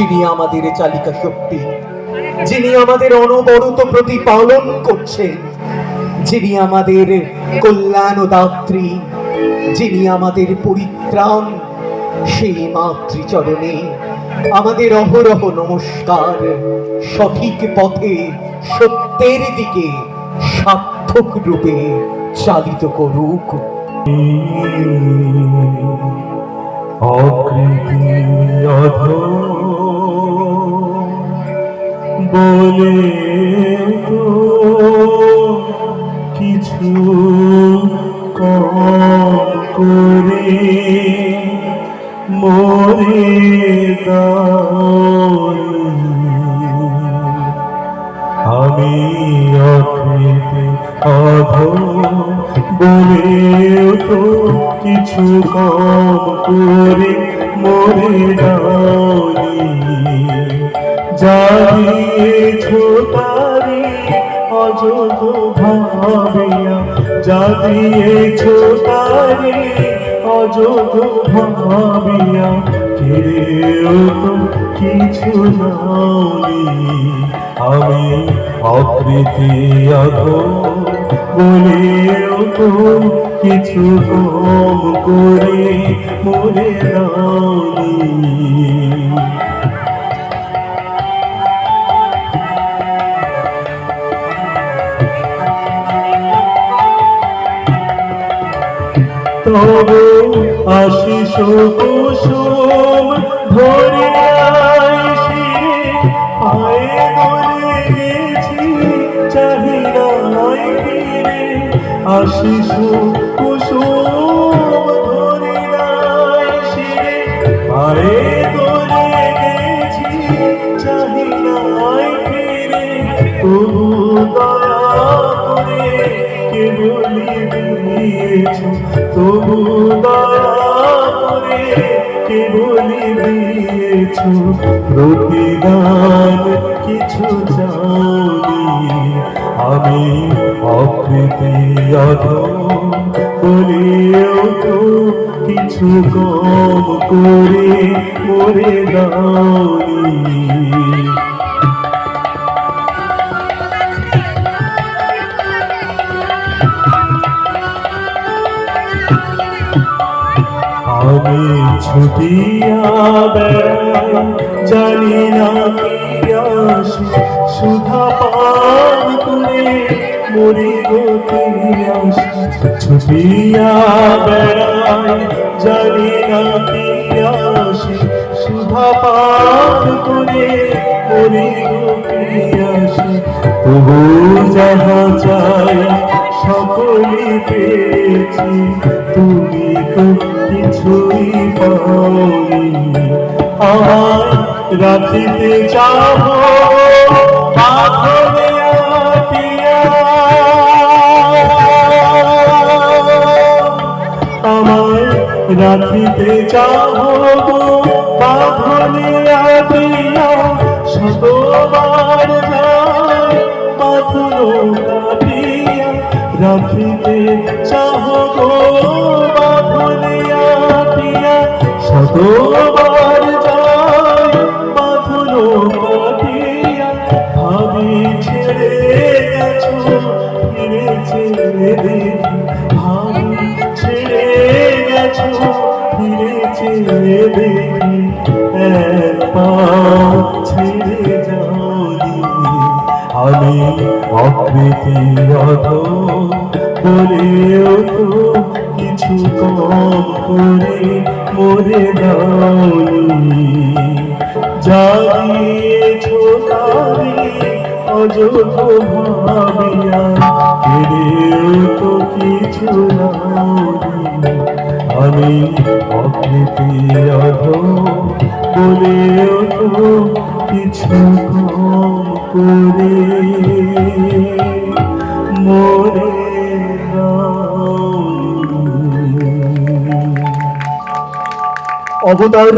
যিনি আমাদের চালিকা শক্তি, যিনি আমাদের অনবরত প্রতিপালন করছেন, যিনি আমাদের কল্যাণ দাত্রী, যিনি আমাদের পরিত্রাণ, সেই মাতৃচরণে আমাদের অহরহ নমস্কার, সঠিক পথে, সত্যের দিকে সার্থক রূপে চালিত করুক। কিছু কম করে মরে আমি অকৃতি অধ বলেও তো কিছু কম করে মরে জানিয়েছ তারি অযথ ভাবিয়া জানিয়েছ তারি অযথ ভাবিয়া কেউ তো কিছু নাওনি আমি অকৃতি অধ বলেও তো কিছু কম করে মরে নাওনি তব আশিস কুসুম ধরে আইসি, পায়ে ধরে গেছি চাহিদা নাই ফিরে। আশিস কুসুম ধরে আইসি, পায়ে ধরে গেছি চাহিদা তবু দয়া করে কে বলি দিয়েছ তবু দয়া কে বলি দিয়েছ? প্রতিদান কিছু চাওনি। আমি অকৃতি বলিও তো কিছু কম করে মরে দাওনি আমি ছুটিয়া জানি না সুধা পান করে মরি ছুটিয়া বেড়াই, জানি না কি আসে। সুধা পান করে মরি সকলই পেয়েছি। তুমি তো কিছুই পাওনি। আমার রাখিতে চাহ পাথরে আমার রাখিতে চাহ পাথরে আটিয়া। শতবার রাখিতে চাহ গো শতবার যায় পাথর কাটিয়া। ভাবি ছেড়ে গেছো, ফিরে ছেড়ে দেখি ভাবি ছেড়ে গেছো, ফিরে ছেড়ে দেখি এক পা অধ বলেও তো কিছু কম করে, মরে দাওনি জানিয়েছ তারি অযোগ্য ভাবিয়া কেড়েও তো কিছু আমি অধ বলেও তো কিছু করে মরে অবতার